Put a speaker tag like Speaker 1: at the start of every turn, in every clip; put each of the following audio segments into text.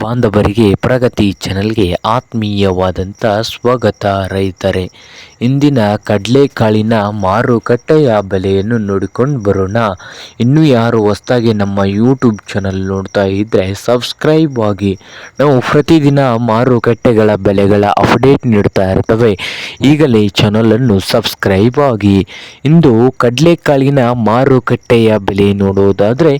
Speaker 1: ಬಾಂಧವರಿಗೆ ಪ್ರಗತಿ ಚಾನಲ್ಗೆ ಆತ್ಮೀಯವಾದಂಥ ಸ್ವಾಗತ ರೈತರೆ. ಇಂದಿನ ಕಡಲೆಕಾಳಿನ ಮಾರುಕಟ್ಟೆಯ ಬೆಲೆಯನ್ನು ನೋಡಿಕೊಂಡು ಬರೋಣ. ಇನ್ನೂ ಯಾರು ಹೊಸದಾಗಿ ನಮ್ಮ ಯೂಟ್ಯೂಬ್ ಚಾನಲ್ ನೋಡ್ತಾ ಇದ್ದರೆ ಸಬ್ಸ್ಕ್ರೈಬ್ ಆಗಿ. ನಾವು ಪ್ರತಿದಿನ ಮಾರುಕಟ್ಟೆಗಳ ಬೆಲೆಗಳ ಅಪ್ಡೇಟ್ ನೀಡ್ತಾ ಇರ್ತವೆ. ಈಗಲೇ ಚಾನಲನ್ನು ಸಬ್ಸ್ಕ್ರೈಬ್ ಆಗಿ. ಇಂದು ಕಡಲೆಕಾಳಿನ ಮಾರುಕಟ್ಟೆಯ ಬೆಲೆ ನೋಡುವುದಾದರೆ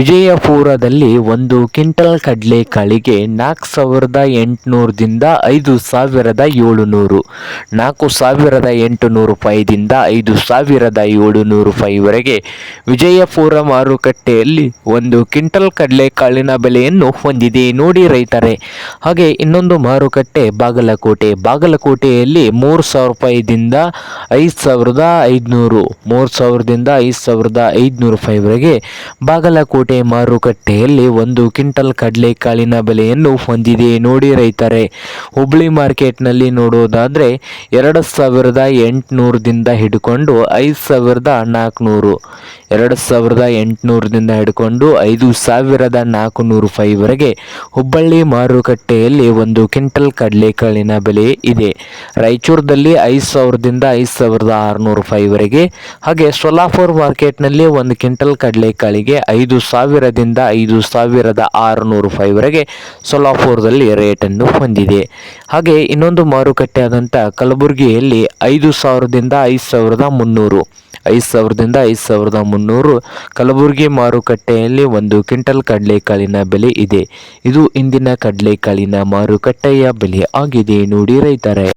Speaker 1: ವಿಜಯಪುರದಲ್ಲಿ ಒಂದು ಕ್ವಿಂಟಲ್ ಕಡಲೆಕಾಳಿಗೆ ನಾಲ್ಕು ಸಾವಿರದ ಎಂಟುನೂರದಿಂದ ಐದು ಸಾವಿರದ ಏಳುನೂರು. ನಾಲ್ಕು ಸಾವಿರದ ಎಂಟುನೂರು ರೂಪಾಯಿದಿಂದ ಐದು ಸಾವಿರದ ಏಳುನೂರು ರೂಪಾಯಿವರೆಗೆ ವಿಜಯಪುರ ಮಾರುಕಟ್ಟೆಯಲ್ಲಿ ಒಂದು ಕ್ವಿಂಟಲ್ ಕಡಲೆಕಾಳಿನ ಬೆಲೆಯನ್ನು ಹೊಂದಿದೆ ನೋಡಿ ರೈತರೆ. ಹಾಗೆ ಇನ್ನೊಂದು ಮಾರುಕಟ್ಟೆ ಬಾಗಲಕೋಟೆ. ಬಾಗಲಕೋಟೆಯಲ್ಲಿ ಮೂರು ಸಾವಿರ ರೂಪಾಯಿದಿಂದ ಐದು ಸಾವಿರದ ಐದುನೂರು, ಮೂರು ಸಾವಿರದಿಂದ ಐದು ಸಾವಿರದ ಐದುನೂರು ರೂಪಾಯಿವರೆಗೆ ಬಾಗಲಕೋಟೆ ಮಾರುಕಟ್ಟೆಯಲ್ಲಿ ಒಂದು ಕ್ವಿಂಟಲ್ ಕಡಲೆಕಾಳಿನ ಬೆಲೆಯನ್ನು ಹೊಂದಿದೆ ನೋಡಿ ರೈತರೆ. ಹುಬ್ಳಿ ಮಾರ್ಕೆಟ್ನಲ್ಲಿ ನೋಡೋದಾದರೆ ಎರಡು ಸಾವಿರದ ಎಂಟುನೂರದಿಂದ ಹಿಡ್ಕೊಂಡು ಐದು ಸಾವಿರದ ನಾಲ್ಕುನೂರು. ಎರಡು ಸಾವಿರದ ಎಂಟುನೂರದಿಂದ ಹಿಡ್ಕೊಂಡು ಐದು ಸಾವಿರದ ನಾಲ್ಕುನೂರು ರೂಪಾಯಿವರೆಗೆ ಹುಬ್ಬಳ್ಳಿ ಮಾರುಕಟ್ಟೆಯಲ್ಲಿ ಒಂದು ಕ್ವಿಂಟಲ್ ಕಡಲೆಕಾಳಿನ ಬೆಲೆ ಇದೆ. ರಾಯಚೂರದಲ್ಲಿ ಐದು ಸಾವಿರದಿಂದ ಐದು ಸಾವಿರದ ಆರುನೂರು ರೂಪಾಯಿವರೆಗೆ ಹಾಗೆ ಸೊಲಾಪುರ್ ಮಾರ್ಕೆಟ್ನಲ್ಲಿ ಒಂದು ಕ್ವಿಂಟಲ್ ಕಡಲೆಕಾಳಿಗೆ ಐದು ಸಾವಿರದಿಂದ ಐದು ಸಾವಿರದ ಆರುನೂರು ರೂಪಾಯಿವರೆಗೆ ಸೊಲಾಪುರದಲ್ಲಿ ರೇಟನ್ನು ಹೊಂದಿದೆ. ಹಾಗೆ ಇನ್ನೊಂದು ಮಾರುಕಟ್ಟೆ ಆದಂಥ ಕಲಬುರಗಿಯಲ್ಲಿ ಐದು ಸಾವಿರದಿಂದ ಐದು ಸಾವಿರದ ಮುನ್ನೂರು. ಐದು ಸಾವಿರದಿಂದ ಐದು ಸಾವಿರದ ಮುನ್ನೂರು ಕಲಬುರಗಿ ಮಾರುಕಟ್ಟೆಯಲ್ಲಿ ಒಂದು ಕ್ವಿಂಟಲ್ ಕಡಲೆಕಾಳಿನ ಬೆಲೆ ಇದೆ. ಇದು ಇಂದಿನ ಕಡಲೆಕಾಳಿನ ಮಾರುಕಟ್ಟೆಯ ಬೆಲೆ ಆಗಿದೆ. ನೋಡಿ ರೈತರೆ.